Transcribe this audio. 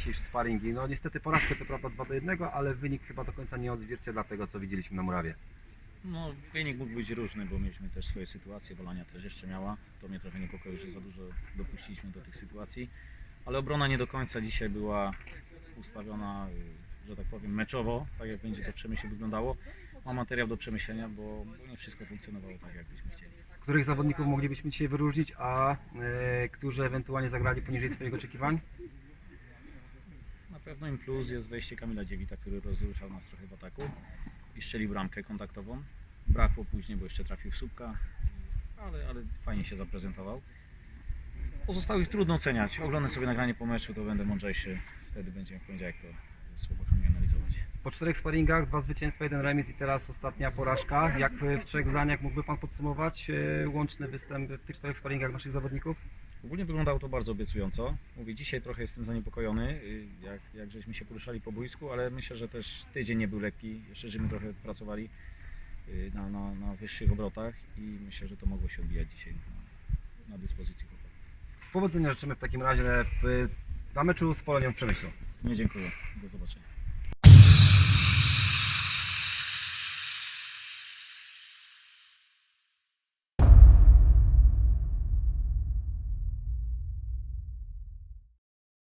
dzisiejsze sparingi. No niestety porażkę co prawda 2 do 1, ale wynik chyba do końca nie odzwierciedla tego, co widzieliśmy na murawie. No, wynik mógł być różny, bo mieliśmy też swoje sytuacje, Wolania też jeszcze miała. To mnie trochę niepokoi, że za dużo dopuściliśmy do tych sytuacji. Ale obrona nie do końca dzisiaj była ustawiona, że tak powiem, meczowo, tak jak będzie to przemyśle wyglądało. Ma materiał do przemyślenia, bo, bo nie wszystko funkcjonowało tak, jak byśmy chcieli. Których zawodników moglibyśmy dzisiaj wyróżnić, a e, którzy ewentualnie zagrali poniżej swoich oczekiwań? Pewno im plus jest wejście Kamila Dziewita, który rozruszał nas trochę w ataku i strzelił bramkę kontaktową. Brakło później, bo jeszcze trafił w słupka, ale, ale fajnie się zaprezentował. Pozostałych trudno oceniać. Oglądam sobie nagranie po meczu, to będę mądrzejszy. Wtedy będziemy w poniedziałek to z chłopakami analizować. Po czterech sparingach, dwa zwycięstwa, jeden remis i teraz ostatnia porażka. Jak w trzech zdaniach mógłby Pan podsumować e, łączny występ w tych czterech sparingach naszych zawodników? Ogólnie wyglądało to bardzo obiecująco. Mówię, dzisiaj trochę jestem zaniepokojony, y, jak, jak żeśmy się poruszali po boisku, ale myślę, że też tydzień nie był lekki. Jeszcze żeśmy trochę pracowali y, na, na, na wyższych obrotach i myślę, że to mogło się odbijać dzisiaj na, na dyspozycji chłopaków. Powodzenia życzymy w takim razie w, na meczu z Polonią w Przemyślu. Nie dziękuję. Do zobaczenia.